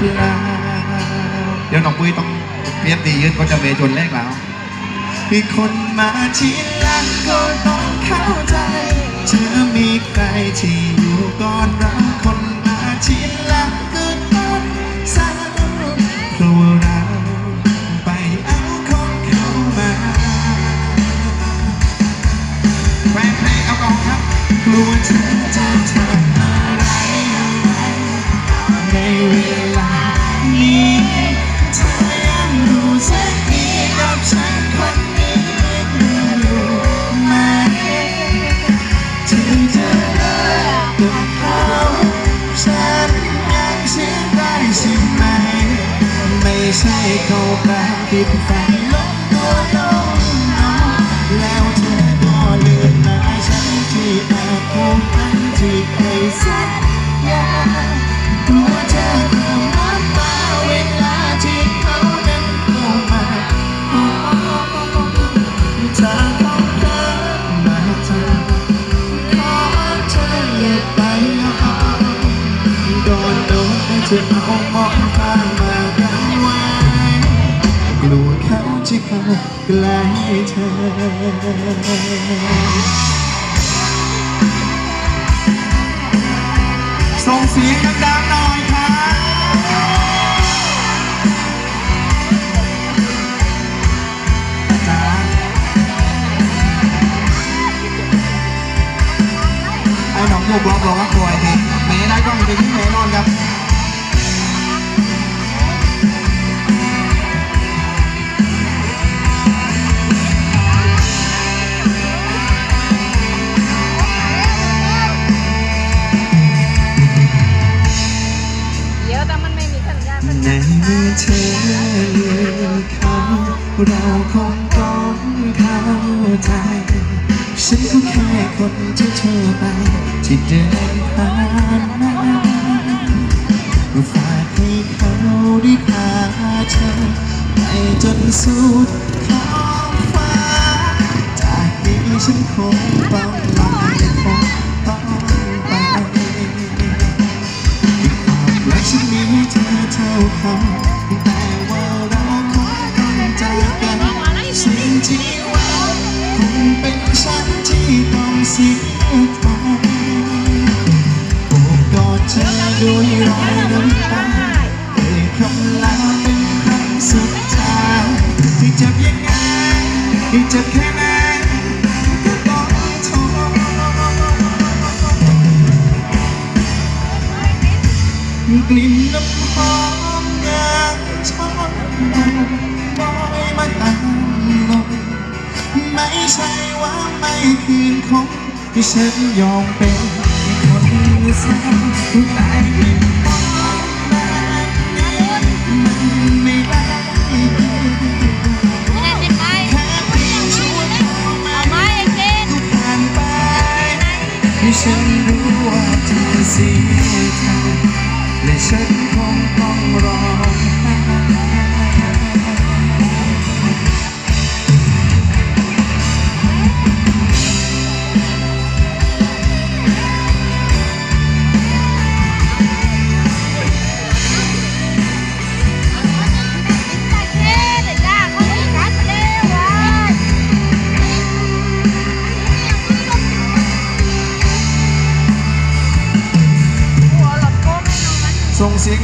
เปล่าเดี๋ยวน้องปุ้ยต้องเปลี่ยนตียืนก็จะเมจนแรกแล้วมีคนมาทีหลังก็ต้องเข้าใจ เธอมีใครที่อยู่ก่อนเราคนมาทีหลังก็ต้องเศร้าเพราะว่าเราไปเอาคนเข้ามาแฟนเพลงเอากองครับกลัวเธอจะทำอะไรในเวลา ใช่เขาแปลผิดฝันลงตัวลงน้องแล้วเธอก็ลืมหน้าฉันที่แอบพูดมันที่เคยสัญญากลัวเธอเข้ามามาเวลาที่เขานั้นเข้ามาโอ้เธอต้องเดินมาเธอขอเธออย่าไปเอาโดนโดนให้เธอเอามองข้างมา ใกล้เธอส่งเสียงดังๆหน่อยครับจ้าไอ้หนองถูกล็อกร้องว่าป่วยทีเมย์ได้กล้องไปที่เมย์นอนครับ ไม่มีสัญญาณในเมื่อเธอเลือกเขาเราคงต้องเข้าใจฉันก็แค่คนที่เธอไป ที่เดินผ่านมาฝากให้เขาได้พาเธอไปจนสุดขอบฟ้าจากนี้ฉันคงต้องลาคงต้อง อเท่าเขาแต่ว่าเราคงต้องจากกันสิ่งที่หวังคงเป็นฉันที่ต้องเสียใจโอบกอดเธอด้วยรอยน้ำตาเอ่ยคำลาเป็นครั้งสุดท้ายที่เจ็บยังไงที่เจ็บแค่ไหน ว่าไม่คืนคงที่ฉันยอมเป็นคนเศร้าแต่ยิ่งมองแบบนี้มันไม่ได้ด้ติดไปแค่เพียงชั่วโมงเอาม้ไอ้เกณฑ์ผ่านไปให้ฉันรู้ว่าเธอเสียใจและฉันคงต้อง ส่งเสียง